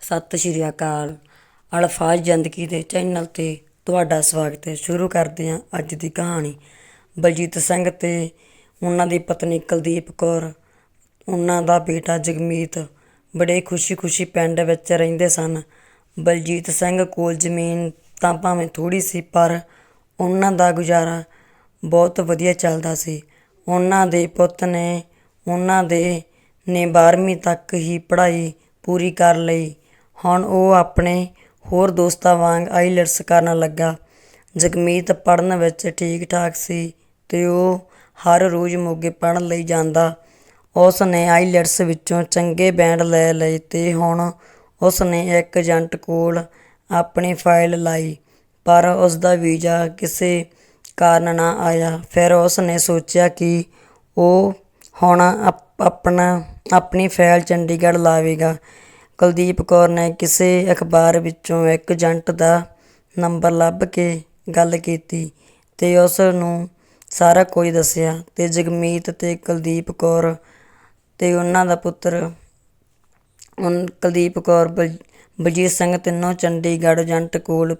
ਸਤਿ ਸ਼੍ਰੀ ਅਕਾਲ। ਅਲਫਾਜ਼ ਜ਼ਿੰਦਗੀ ਦੇ ਚੈਨਲ ਤੇ ਤੁਹਾਡਾ ਸਵਾਗਤ ਹੈ। ਸ਼ੁਰੂ ਕਰਦੇ ਹਾਂ ਅੱਜ ਦੀ ਕਹਾਣੀ। ਬਲਜੀਤ ਸਿੰਘ ਅਤੇ ਉਹਨਾਂ ਦੀ ਪਤਨੀ ਕੁਲਦੀਪ ਕੌਰ, ਉਹਨਾਂ ਦਾ ਬੇਟਾ ਜਗਮੀਤ ਬੜੇ ਖੁਸ਼ੀ-ਖੁਸ਼ੀ ਪਿੰਡ ਵਿੱਚ ਰਹਿੰਦੇ ਸਨ। ਬਲਜੀਤ ਸਿੰਘ ਕੋਲ ਜ਼ਮੀਨ ਤਾਂ ਭਾਵੇਂ ਥੋੜੀ ਸੀ, ਪਰ ਉਹਨਾਂ ਦਾ ਗੁਜ਼ਾਰਾ ਬਹੁਤ ਵਧੀਆ ਚੱਲਦਾ ਸੀ। ਉਹਨਾਂ ਦੇ ਪੁੱਤ ਨੇ, ਉਹਨਾਂ ਦੇ ਨੇ 12ਵੀਂ ਤੱਕ ਹੀ ਪੜ੍ਹਾਈ ਪੂਰੀ ਕਰ ਲਈ। ਹੁਣ ਉਹ ਆਪਣੇ ਹੋਰ ਦੋਸਤਾਂ ਵਾਂਗ ਆਈਲੈਟਸ ਕਰਨ ਲੱਗਾ। ਜਗਮੀਤ ਪੜ੍ਹਨ ਵਿੱਚ ਠੀਕ ਠਾਕ ਸੀ ਅਤੇ ਉਹ ਹਰ ਰੋਜ਼ ਮੋਗੇ ਪੜ੍ਹਨ ਲਈ ਜਾਂਦਾ। ਉਸ ਨੇ ਆਈਲੈਟਸ ਵਿੱਚੋਂ ਚੰਗੇ ਬੈਂਡ ਲੈ ਲਏ ਅਤੇ ਹੁਣ ਉਸ ਨੇ ਇੱਕ ਏਜੰਟ ਕੋਲ ਆਪਣੀ ਫਾਈਲ ਲਾਈ, ਪਰ ਉਸ ਦਾ ਵੀਜ਼ਾ ਕਿਸੇ ਕਾਰਨ ਨਾ ਆਇਆ। ਫਿਰ ਉਸ ਨੇ ਸੋਚਿਆ ਕਿ ਉਹ ਹੁਣ ਅਪ- ਆਪਣਾ, ਆਪਣੀ ਫਾਈਲ ਚੰਡੀਗੜ੍ਹ ਲਾਵੇਗਾ। ਕੁਲਦੀਪ ਕੌਰ ਨੇ ਕਿਸੇ ਅਖਬਾਰ ਵਿੱਚੋਂ ਇੱਕ ਏਜੰਟ ਦਾ ਨੰਬਰ ਲੱਭ ਕੇ ਗੱਲ ਕੀਤੀ ਤੇ ਉਸ ਨੂੰ ਸਾਰਾ ਕੁਝ ਦੱਸਿਆ ਤੇ ਜਗਮੀਤ ਤੇ ਕੁਲਦੀਪ ਕੌਰ ਤੇ ਉਹਨਾਂ ਦਾ ਪੁੱਤਰ ਉਨ, ਕੁਲਦੀਪ ਕੌਰ ਬਲ- ਬਲਜੀਤ ਸਿੰਘ ਤਿੰਨੋਂ ਚੰਡੀਗੜ੍ਹ ਏਜੰਟ ਕੋਲ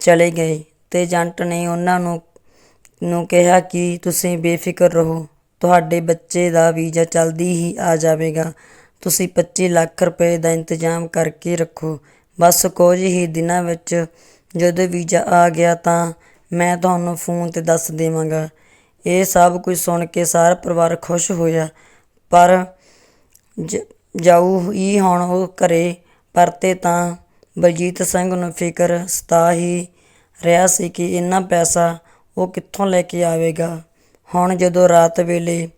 ਚਲੇ ਗਏ ਤੇ ਏਜੰਟ ਨੇ ਉਹਨਾਂ ਨੂੰ ਨੂੰ ਕਿਹਾ ਕਿ ਤੁਸੀਂ ਬੇਫਿਕਰ ਰਹੋ, ਤੁਹਾਡੇ ਬੱਚੇ ਦਾ ਵੀਜ਼ਾ ਜਲਦੀ ਹੀ ਆ ਜਾਵੇਗਾ। ਤੁਸੀਂ 25 ਲੱਖ ਰੁਪਏ ਦਾ ਇੰਤਜ਼ਾਮ ਕਰਕੇ ਰੱਖੋ। ਬਸ ਕੁਝ ਹੀ ਦਿਨਾਂ ਵਿੱਚ ਜਦੋਂ ਵੀਜ਼ਾ ਆ ਗਿਆ ਤਾਂ ਮੈਂ ਤੁਹਾਨੂੰ ਫੋਨ ਤੇ ਦੱਸ ਦੇਵਾਂਗਾ। ਇਹ ਸਭ ਕੁਝ ਸੁਣ ਕੇ ਸਾਰਾ ਪਰਿਵਾਰ ਖੁਸ਼ ਹੋਇਆ। ਪਰ ਜ- ਜਾਊ ਹੀ ਹੁਣ ਉਹ ਘਰੇ ਪਰਤੇ ਤਾਂ ਬਲਜੀਤ ਸਿੰਘ ਨੂੰ ਫਿਕਰ ਸਤਾ ਹੀ ਰਿਹਾ ਸੀ ਕਿ ਇੰਨਾ ਪੈਸਾ ਉਹ ਕਿੱਥੋਂ ਲੈ ਕੇ ਆਵੇਗਾ। ਹੁਣ ਜਦੋਂ ਰਾਤ ਵੇਲੇ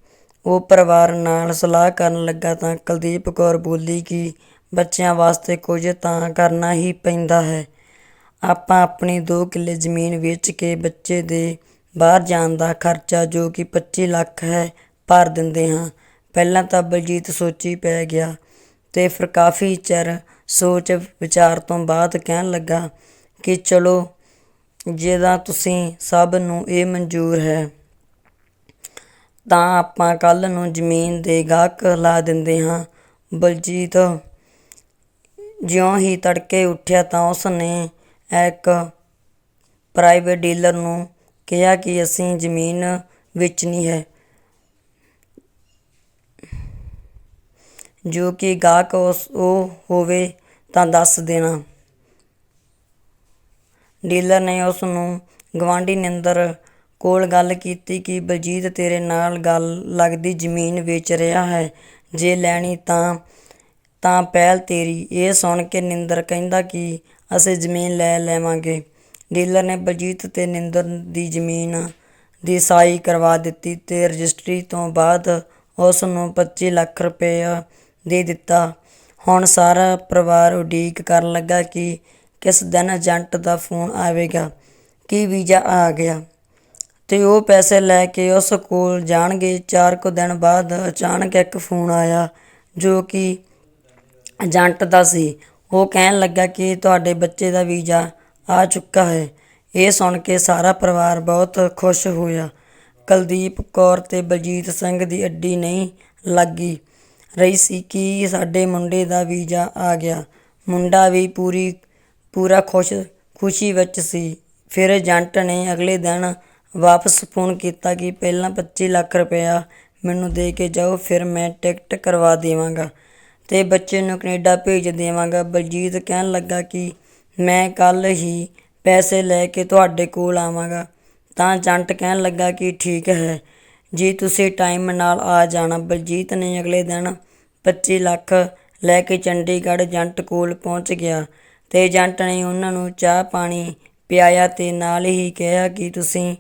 ਉਹ ਪਰਿਵਾਰ ਨਾਲ ਸਲਾਹ ਕਰਨ ਲੱਗਾ ਤਾਂ ਕੁਲਦੀਪ ਕੌਰ ਬੋਲੀ ਕਿ ਬੱਚਿਆਂ ਵਾਸਤੇ ਕੁਝ ਤਾਂ ਕਰਨਾ ਹੀ ਪੈਂਦਾ ਹੈ। ਆਪਾਂ ਆਪਣੀ 2 ਕਿੱਲੇ ਜ਼ਮੀਨ ਵੇਚ ਕੇ ਬੱਚੇ ਦੇ ਬਾਹਰ ਜਾਣ ਦਾ ਖਰਚਾ ਜੋ ਕਿ 25 ਲੱਖ ਹੈ ਭਰ ਦਿੰਦੇ ਹਾਂ। ਪਹਿਲਾਂ ਤਾਂ ਬਲਜੀਤ ਸੋਚੀ ਪੈ ਗਿਆ ਤੇ ਫਿਰ ਕਾਫੀ ਚਿਰ ਸੋਚ ਵਿਚਾਰ ਤੋਂ ਬਾਅਦ ਕਹਿਣ ਲੱਗਾ ਕਿ ਚਲੋ, ਜਿਹਦਾ ਤੁਸੀਂ ਸਭ ਨੂੰ ਇਹ ਮਨਜ਼ੂਰ ਹੈ। ਤਾਂ ਆਪਾਂ ਕੱਲ੍ਹ ਨੂੰ ਜ਼ਮੀਨ ਦੇ ਗਾਹਕ ਲਾ ਦਿੰਦੇ ਹਾਂ। ਬਲਜੀਤ ਜਿਉਂ ਹੀ ਤੜਕੇ ਉੱਠਿਆ ਤਾਂ ਉਸ ਨੇ ਇੱਕ ਪ੍ਰਾਈਵੇਟ ਡੀਲਰ ਨੂੰ ਕਿਹਾ ਕਿ ਅਸੀਂ ਜ਼ਮੀਨ ਵੇਚਣੀ ਹੈ। ਜੋ ਕਿ ਗਾਹਕ ਉਸ ਉਹ ਹੋਵੇ ਤਾਂ ਦੱਸ ਦੇਣਾ। ਡੀਲਰ ਨੇ ਉਸ ਨੂੰ ਗਵਾਂਢੀ ਨਿੰਦਰ ਕੋਲ ਗੱਲ ਕੀਤੀ ਕਿ ਬਲਜੀਤ ਤੇਰੇ ਨਾਲ ਗੱਲ ਲੱਗਦੀ ਜ਼ਮੀਨ ਵੇਚ ਰਿਹਾ ਹੈ, ਜੇ ਲੈਣੀ ਤਾਂ ਤਾਂ ਪਹਿਲ ਤੇਰੀ। ਇਹ ਸੁਣ ਕੇ ਨਿੰਦਰ ਕਹਿੰਦਾ ਕਿ ਅਸੀਂ ਜ਼ਮੀਨ ਲੈ ਲੈਵਾਂਗੇ। ਡੀਲਰ ਨੇ ਬਲਜੀਤ ਤੇ ਨਿੰਦਰ ਦੀ ਜ਼ਮੀਨ ਦੀ ਸਾਈ ਕਰਵਾ ਦਿੱਤੀ ਤੇ ਰਜਿਸਟਰੀ ਤੋਂ ਬਾਅਦ ਉਸ ਨੂੰ 25 ਲੱਖ ਰੁਪਏ ਦੇ ਦਿੱਤਾ। ਹੁਣ ਸਾਰਾ ਪਰਿਵਾਰ ਉਡੀਕ ਕਰਨ ਲੱਗਾ ਕਿ ਕਿਸ ਦਿਨ ਏਜੰਟ ਦਾ ਫੋਨ ਆਵੇਗਾ, ਕੀ ਵੀਜ਼ਾ ਆ ਗਿਆ। ਤੇ ਉਹ ਪੈਸੇ ਲੈ ਕੇ ਉਸ ਕੋਲ ਜਾਣਗੇ। ਚਾਰ ਕੁ ਦਿਨ ਬਾਅਦ ਅਚਾਨਕ ਇੱਕ ਫੋਨ ਆਇਆ ਜੋ ਕਿ ਏਜੰਟ ਦਾ ਸੀ। ਉਹ ਕਹਿਣ ਲੱਗਾ ਕਿ ਤੁਹਾਡੇ ਬੱਚੇ ਦਾ ਵੀਜ਼ਾ ਆ ਚੁੱਕਾ ਹੈ। ਇਹ ਸੁਣ ਕੇ ਸਾਰਾ ਪਰਿਵਾਰ ਬਹੁਤ ਖੁਸ਼ ਹੋਇਆ। ਕੁਲਦੀਪ ਕੌਰ ਤੇ ਬਲਜੀਤ ਸਿੰਘ ਦੀ ਅੱਡੀ ਨਹੀਂ ਲੱਗੀ ਰਹੀ ਸੀ ਕਿ ਸਾਡੇ ਮੁੰਡੇ ਦਾ ਵੀਜ਼ਾ ਆ ਗਿਆ। ਮੁੰਡਾ ਵੀ ਪੂਰੀ, ਪੂਰਾ ਖੁਸ਼, ਖੁਸ਼ੀ ਵਿੱਚ ਸੀ। ਫਿਰ ਏਜੰਟ ਨੇ ਅਗਲੇ ਦਿਨ ਵਾਪਸ ਫੋਨ ਕੀਤਾ ਕਿ ਪਹਿਲਾਂ 25 ਲੱਖ ਰੁਪਇਆ ਮੈਨੂੰ ਦੇ ਕੇ ਜਾਓ, ਫਿਰ ਮੈਂ ਟਿਕਟ ਕਰਵਾ ਦੇਵਾਂਗਾ ਤੇ ਬੱਚੇ ਨੂੰ ਕੈਨੇਡਾ ਭੇਜ ਦੇਵਾਂਗਾ। ਬਲਜੀਤ ਕਹਿਣ ਲੱਗਾ ਕਿ ਮੈਂ ਕੱਲ ਹੀ ਪੈਸੇ ਲੈ ਕੇ ਤੁਹਾਡੇ ਕੋਲ ਆਵਾਂਗਾ। ਤਾਂ ਏਜੰਟ ਕਹਿਣ ਲੱਗਾ ਕਿ ਠੀਕ ਹੈ, ਜੀ ਤੁਸੀਂ ਟਾਈਮ ਨਾਲ ਆ ਜਾਣਾ। ਬਲਜੀਤ ਨੇ ਅਗਲੇ ਦਿਨ 25 ਲੱਖ ਲੈ ਕੇ ਚੰਡੀਗੜ੍ਹ ਏਜੰਟ ਕੋਲ ਪਹੁੰਚ ਗਿਆ ਤੇ ਏਜੰਟ ਨੇ ਉਹਨਾਂ ਨੂੰ ਚਾਹ ਪਾਣੀ ਪਿਆਇਆ ਤੇ ਨਾਲ ਹੀ ਕਿਹਾ ਕਿ ਤੁਸੀਂ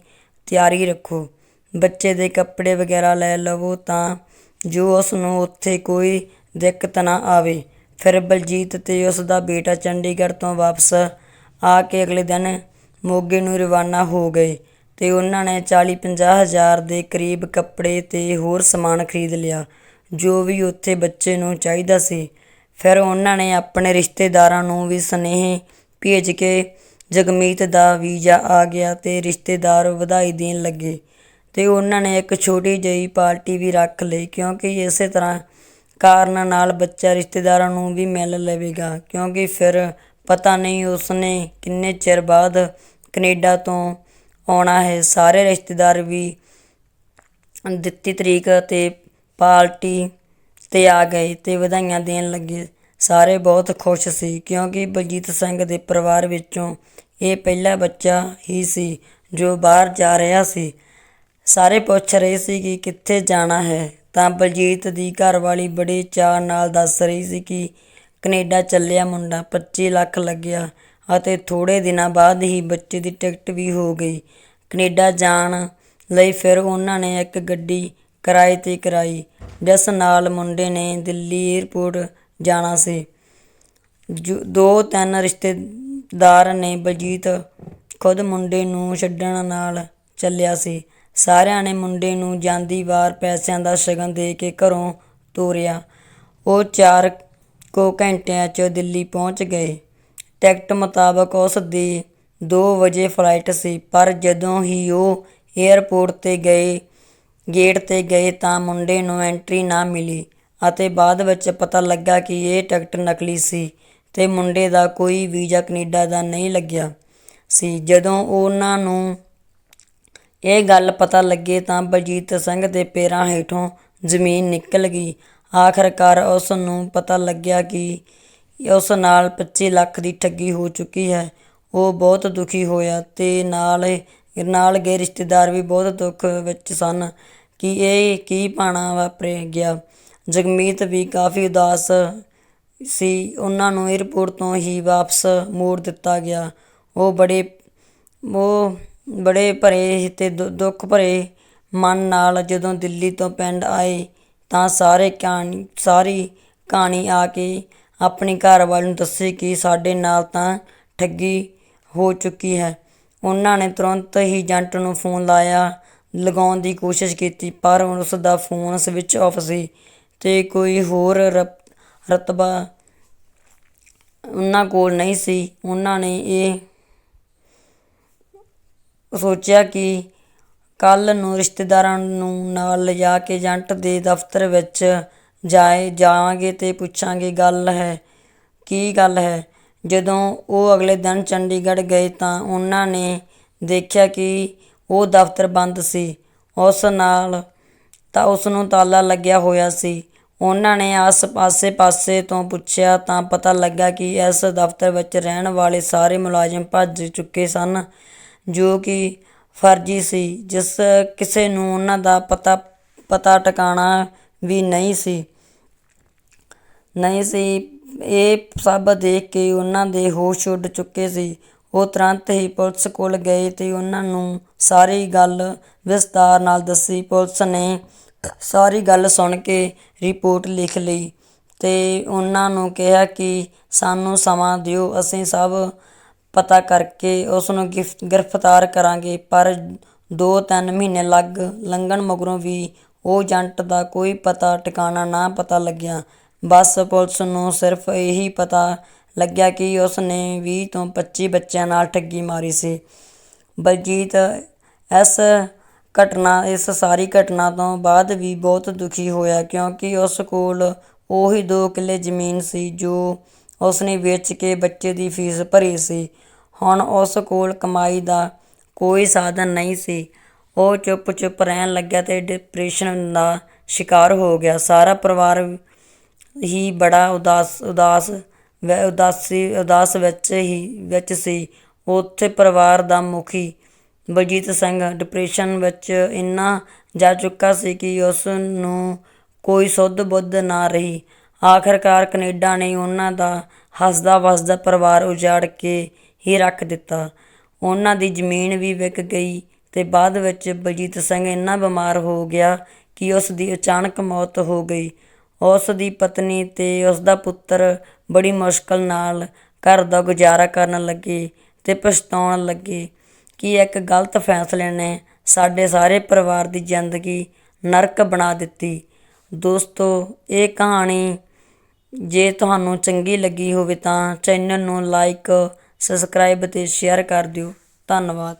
ਤਿਆਰੀ ਰੱਖੋ। ਬੱਚੇ ਦੇ ਕੱਪੜੇ ਵਗੈਰਾ ਲੈ ਲਵੋ ਤਾਂ ਜੋ ਉਸ ਨੂੰ ਉੱਥੇ ਕੋਈ ਦਿੱਕਤ ਨਾ ਆਵੇ। ਫਿਰ ਬਲਜੀਤ ਅਤੇ ਉਸ ਦਾ ਬੇਟਾ ਚੰਡੀਗੜ੍ਹ ਤੋਂ ਵਾਪਸ ਆ ਕੇ ਅਗਲੇ ਦਿਨ ਮੋਗੇ ਨੂੰ ਰਵਾਨਾ ਹੋ ਗਏ ਅਤੇ ਉਹਨਾਂ ਨੇ 40-50 ਹਜ਼ਾਰ ਦੇ ਕਰੀਬ ਕੱਪੜੇ ਅਤੇ ਹੋਰ ਸਮਾਨ ਖਰੀਦ ਲਿਆ, ਜੋ ਵੀ ਉੱਥੇ ਬੱਚੇ ਨੂੰ ਚਾਹੀਦਾ ਸੀ। ਫਿਰ ਉਹਨਾਂ ਨੇ ਆਪਣੇ ਰਿਸ਼ਤੇਦਾਰਾਂ ਨੂੰ ਵੀ ਸੁਨੇਹੇ ਭੇਜ ਕੇ ਜਗਮੀਤ ਦਾ ਵੀਜ਼ਾ ਆ ਗਿਆ ਤੇ ਰਿਸ਼ਤੇਦਾਰ ਵਧਾਈ ਦੇਣ ਲੱਗੇ ਤੇ ਉਹਨਾਂ ਨੇ ਇੱਕ ਛੋਟੀ ਜਿਹੀ ਪਾਰਟੀ ਵੀ ਰੱਖ ਲਈ ਕਿਉਂਕਿ ਇਸੇ ਤਰ੍ਹਾਂ ਕਾਰਨ ਨਾਲ ਬੱਚਾ ਰਿਸ਼ਤੇਦਾਰਾਂ ਨੂੰ ਵੀ ਮਿਲ ਲਵੇਗਾ। ਕਿਉਂਕਿ ਫਿਰ ਪਤਾ ਨਹੀਂ ਉਸਨੇ ਕਿੰਨੇ ਚਿਰ ਬਾਅਦ ਕੈਨੇਡਾ ਤੋਂ ਆਉਣਾ ਹੈ। ਸਾਰੇ ਰਿਸ਼ਤੇਦਾਰ ਵੀ ਦਿੱਤੀ ਤਰੀਕ ਤੇ ਪਾਰਟੀ ਤੇ ਆ ਗਏ ਤੇ ਵਧਾਈਆਂ ਦੇਣ ਲੱਗੇ। ਸਾਰੇ ਬਹੁਤ ਖੁਸ਼ ਸੀ ਕਿਉਂਕਿ ਬਲਜੀਤ ਸਿੰਘ ਦੇ ਪਰਿਵਾਰ ਵਿੱਚੋਂ ਇਹ ਪਹਿਲਾ ਬੱਚਾ ਹੀ ਸੀ ਜੋ ਬਾਹਰ ਜਾ ਰਿਹਾ ਸੀ। ਸਾਰੇ ਪੁੱਛ ਰਹੇ ਸੀ ਕਿ ਕਿੱਥੇ ਜਾਣਾ ਹੈ। ਤਾਂ ਬਲਜੀਤ ਦੀ ਘਰਵਾਲੀ ਬੜੇ ਚਾਅ ਨਾਲ ਦੱਸ ਰਹੀ ਸੀ ਕਿ ਕੈਨੇਡਾ ਚੱਲਿਆ ਮੁੰਡਾ 25 ਲੱਖ ਲੱਗਿਆ ਅਤੇ ਥੋੜੇ ਦਿਨਾਂ ਬਾਅਦ ਹੀ ਬੱਚੇ ਦੀ ਟਿਕਟ ਵੀ ਹੋ ਗਈ। ਕੈਨੇਡਾ ਜਾਣ ਲਈ ਫਿਰ ਉਹਨਾਂ ਨੇ ਇੱਕ ਗੱਡੀ ਕਿਰਾਏ ਤੇ ਕਰਾਈ, ਜਿਸ ਨਾਲ ਮੁੰਡੇ ਨੇ ਦਿੱਲੀ ਏਅਰਪੋਰਟ ਜਾਣਾ ਸੀ। ਜੋ- ਦੋ ਤਿੰਨ ਰਿਸ਼ਤੇ ਦਾਰ ਨੇ ਬਲਜੀਤ ਖੁਦ ਮੁੰਡੇ ਨੂੰ ਛੱਡਣ ਨਾਲ ਚੱਲਿਆ ਸੀ। ਸਾਰਿਆਂ ਨੇ ਮੁੰਡੇ ਨੂੰ ਜਾਂਦੀ ਵਾਰ ਪੈਸਿਆਂ ਦਾ ਸ਼ਗਨ ਦੇ ਕੇ ਘਰੋਂ ਤੋਰਿਆ। ਉਹ ਚਾਰ ਕੁ ਘੰਟਿਆਂ 'ਚ ਦਿੱਲੀ ਪਹੁੰਚ ਗਏ। ਟਿਕਟ ਮੁਤਾਬਕ ਉਸ ਦੀ ਦੋ ਵਜੇ ਫਲਾਈਟ ਸੀ, ਪਰ ਜਦੋਂ ਹੀ ਉਹ ਏਅਰਪੋਰਟ ਤੇ ਗਏ, ਗੇਟ ਤੇ ਗਏ ਤਾਂ ਮੁੰਡੇ ਨੂੰ ਐਂਟਰੀ ਨਾ ਮਿਲੀ ਅਤੇ ਬਾਅਦ ਵਿੱਚ ਪਤਾ ਲੱਗਾ ਕਿ ਇਹ ਟਿਕਟ ਨਕਲੀ ਸੀ। ਤੇ ਮੁੰਡੇ ਦਾ ਕੋਈ ਵੀਜ਼ਾ ਕੈਨੇਡਾ ਦਾ ਨਹੀਂ ਲੱਗਿਆ ਸੀ। ਜਦੋਂ ਉਹਨਾਂ ਨੂੰ ਇਹ ਗੱਲ ਪਤਾ ਲੱਗੇ ਤਾਂ ਬਲਜੀਤ ਸਿੰਘ ਦੇ ਪੈਰਾਂ ਹੇਠੋਂ ਜ਼ਮੀਨ ਨਿਕਲ ਗਈ। ਆਖਰਕਾਰ ਉਸ ਨੂੰ ਪਤਾ ਲੱਗਿਆ ਕਿ ਉਸ ਨਾਲ 25 ਲੱਖ ਦੀ ਠੱਗੀ ਹੋ ਚੁੱਕੀ ਹੈ। ਉਹ ਬਹੁਤ ਦੁਖੀ ਹੋਇਆ ਤੇ ਨਾਲ ਨਾਲ ਗਏ ਰਿਸ਼ਤੇਦਾਰ ਵੀ ਬਹੁਤ ਦੁੱਖ ਵਿੱਚ ਸਨ ਕਿ ਇਹ ਕੀ ਪਾਣਾ ਵਾਪਰ ਗਿਆ। ਜਗਮੀਤ ਵੀ ਕਾਫੀ ਉਦਾਸ ਸੀ। ਉਹਨਾਂ ਨੂੰ ਏਅਰਪੋਰਟ ਤੋਂ ਹੀ ਵਾਪਸ ਮੋੜ ਦਿੱਤਾ ਗਿਆ। ਉਹ ਬੜੇ ਉਹ ਬੜੇ ਭਰੇ ਅਤੇ ਦੁ- ਦੁੱਖ ਭਰੇ ਮਨ ਨਾਲ ਜਦੋਂ ਦਿੱਲੀ ਤੋਂ ਪਿੰਡ ਆਏ ਤਾਂ ਸਾਰੇ ਕਹਾਣੀ, ਸਾਰੀ ਕਹਾਣੀ ਆ ਕੇ ਆਪਣੀ ਘਰਵਾਲੀ ਨੂੰ ਦੱਸੀ ਕਿ ਸਾਡੇ ਨਾਲ ਤਾਂ ਠੱਗੀ ਹੋ ਚੁੱਕੀ ਹੈ। ਉਹਨਾਂ ਨੇ ਤੁਰੰਤ ਹੀ ਏਜੰਟ ਨੂੰ ਫੋਨ ਲਾਇਆ, ਲਗਾਉਣ ਦੀ ਕੋਸ਼ਿਸ਼ ਕੀਤੀ, ਪਰ ਉਸ ਦਾ ਫੋਨ ਸਵਿਚ ਆਫ ਸੀ ਅਤੇ ਕੋਈ ਹੋਰ ਰਬ- ਰਤਬਾ ਉਹਨਾਂ ਕੋਲ ਨਹੀਂ ਸੀ। ਉਹਨਾਂ ਨੇ ਇਹ ਸੋਚਿਆ ਕਿ ਕੱਲ ਨੂੰ ਰਿਸ਼ਤੇਦਾਰਾਂ ਨੂੰ ਨਾਲ ਲਿਜਾ ਕੇ ਏਜੰਟ ਦੇ ਦਫ਼ਤਰ ਵਿੱਚ ਜਾਏ, ਜਾਵਾਂਗੇ ਤੇ ਪੁੱਛਾਂਗੇ, ਗੱਲ ਹੈ? ਕੀ ਗੱਲ ਹੈ? ਜਦੋਂ ਉਹ ਅਗਲੇ ਦਿਨ ਚੰਡੀਗੜ੍ਹ ਗਏ ਤਾਂ ਉਹਨਾਂ ਨੇ ਦੇਖਿਆ ਕਿ ਉਹ ਦਫ਼ਤਰ ਬੰਦ ਸੀ। ਉਸ ਨਾਲ ਤਾਂ ਉਸ ਨੂੰ ਤਾਲਾ ਲੱਗਿਆ ਹੋਇਆ ਸੀ। ਉਹਨਾਂ ਨੇ ਆਸ-ਪਾਸੇ ਪਾਸੇ ਤੋਂ ਪੁੱਛਿਆ ਤਾਂ ਪਤਾ ਲੱਗਾ ਕਿ ਇਸ ਦਫ਼ਤਰ ਵਿੱਚ ਰਹਿਣ ਵਾਲੇ ਸਾਰੇ ਮੁਲਾਜ਼ਮ ਭੱਜ ਚੁੱਕੇ ਸਨ, ਜੋ ਕਿ ਫਰਜ਼ੀ ਸੀ, ਜਿਸ ਕਿਸੇ ਨੂੰ ਉਹਨਾਂ ਦਾ ਪਤਾ ਪਤਾ ਟਿਕਾਣਾ ਵੀ ਨਹੀਂ ਸੀ। ਨਹੀਂ ਸੀ, ਇਹ ਸਭ ਦੇਖ ਕੇ ਉਹਨਾਂ ਦੇ ਹੋਸ਼ ਉੱਡ ਚੁੱਕੇ ਸੀ। ਉਹ ਤੁਰੰਤ ਹੀ ਪੁਲਿਸ ਕੋਲ ਗਏ ਤੇ ਉਹਨਾਂ ਨੂੰ ਸਾਰੀ ਗੱਲ ਵਿਸਤਾਰ ਨਾਲ ਦੱਸੀ। ਪੁਲਿਸ ਨੇ ਸਾਰੀ ਗੱਲ ਸੁਣ ਕੇ ਰਿਪੋਰਟ ਲਿਖ ਲਈ ਅਤੇ ਉਹਨਾਂ ਨੂੰ ਕਿਹਾ ਕਿ ਸਾਨੂੰ ਸਮਾਂ ਦਿਓ, ਅਸੀਂ ਸਭ ਪਤਾ ਕਰਕੇ ਉਸ ਨੂੰ ਗਿਫ- ਗ੍ਰਿਫਤਾਰ ਕਰਾਂਗੇ, ਪਰ 2-3 ਮਹੀਨੇ ਲੱਗ ਲੰਘਣ ਮਗਰੋਂ ਵੀ ਉਹ ਏਜੰਟ ਦਾ ਕੋਈ ਪਤਾ ਟਿਕਾਣਾ ਨਾ ਪਤਾ ਲੱਗਿਆ। ਬਸ ਪੁਲਿਸ ਨੂੰ ਸਿਰਫ ਇਹੀ ਪਤਾ ਲੱਗਿਆ ਕਿ ਉਸ ਨੇ 20 ਤੋਂ 25 ਬੱਚਿਆਂ ਨਾਲ ਠੱਗੀ ਮਾਰੀ ਸੀ। ਬਲਜੀਤ ਇਸ ਘਟਨਾ, ਇਸ ਸਾਰੀ ਘਟਨਾ ਤੋਂ ਬਾਅਦ ਵੀ ਬਹੁਤ ਦੁਖੀ ਹੋਇਆ ਕਿਉਂਕਿ ਉਸ ਕੋਲ ਉਹੀ ਦੋ ਕਿੱਲੇ ਜ਼ਮੀਨ ਸੀ ਜੋ ਉਸਨੇ ਵੇਚ ਕੇ ਬੱਚੇ ਦੀ ਫੀਸ ਭਰੀ ਸੀ। ਹੁਣ ਉਸ ਕੋਲ ਕਮਾਈ ਦਾ ਕੋਈ ਸਾਧਨ ਨਹੀਂ ਸੀ। ਉਹ ਚੁੱਪ-ਚੁੱਪ ਰਹਿਣ ਲੱਗਿਆ ਤੇ ਡਿਪਰੈਸ਼ਨ ਦਾ ਸ਼ਿਕਾਰ ਹੋ ਗਿਆ। ਸਾਰਾ ਪਰਿਵਾਰ ਹੀ ਬੜਾ ਉਦਾਸ ਉਦਾਸ ਉਦਾਸੀ, ਉਦਾਸ ਵਿੱਚ ਹੀ, ਵਿੱਚ ਸੀ। ਉੱਥੇ ਪਰਿਵਾਰ ਦਾ ਮੁਖੀ ਬਲਜੀਤ ਸਿੰਘ ਡਿਪਰੈਸ਼ਨ ਵਿੱਚ ਇੰਨਾ ਜਾ ਚੁੱਕਾ ਸੀ ਕਿ ਉਸ ਨੂੰ ਕੋਈ ਸੁੱਧ ਬੁੱਧ ਨਾ ਰਹੀ। ਆਖਰਕਾਰ ਕੈਨੇਡਾ ਨੇ ਉਹਨਾਂ ਦਾ ਹੱਸਦਾ ਵਸਦਾ ਪਰਿਵਾਰ ਉਜਾੜ ਕੇ ਹੀ ਰੱਖ ਦਿੱਤਾ। ਉਹਨਾਂ ਦੀ ਜ਼ਮੀਨ ਵੀ ਵਿਕ ਗਈ ਤੇ ਬਾਅਦ ਵਿੱਚ ਬਲਜੀਤ ਸਿੰਘ ਇੰਨਾ ਬਿਮਾਰ ਹੋ ਗਿਆ ਕਿ ਉਸ ਦੀ ਅਚਾਨਕ ਮੌਤ ਹੋ ਗਈ। ਉਸ ਦੀ ਪਤਨੀ ਤੇ ਉਸ ਦਾ ਪੁੱਤਰ ਬੜੀ ਮੁਸ਼ਕਲ ਨਾਲ ਘਰ ਦਾ ਗੁਜ਼ਾਰਾ ਕਰਨ ਲੱਗੇ ਤੇ ਪਛਤਾਉਣ ਲੱਗੇ। ਕਿ ਇੱਕ ਗਲਤ ਫੈਸਲੇ ਨੇ ਸਾਡੇ ਸਾਰੇ ਪਰਿਵਾਰ ਦੀ ਜ਼ਿੰਦਗੀ ਨਰਕ ਬਣਾ ਦਿੱਤੀ। ਦੋਸਤੋ, ਇਹ ਕਹਾਣੀ ਜੇ ਤੁਹਾਨੂੰ ਚੰਗੀ ਲੱਗੀ ਹੋਵੇ ਤਾਂ ਚੈਨਲ ਨੂੰ ਲਾਈਕ, ਸਬਸਕ੍ਰਾਈਬ ਅਤੇ ਸ਼ੇਅਰ ਕਰ ਦਿਓ। ਧੰਨਵਾਦ।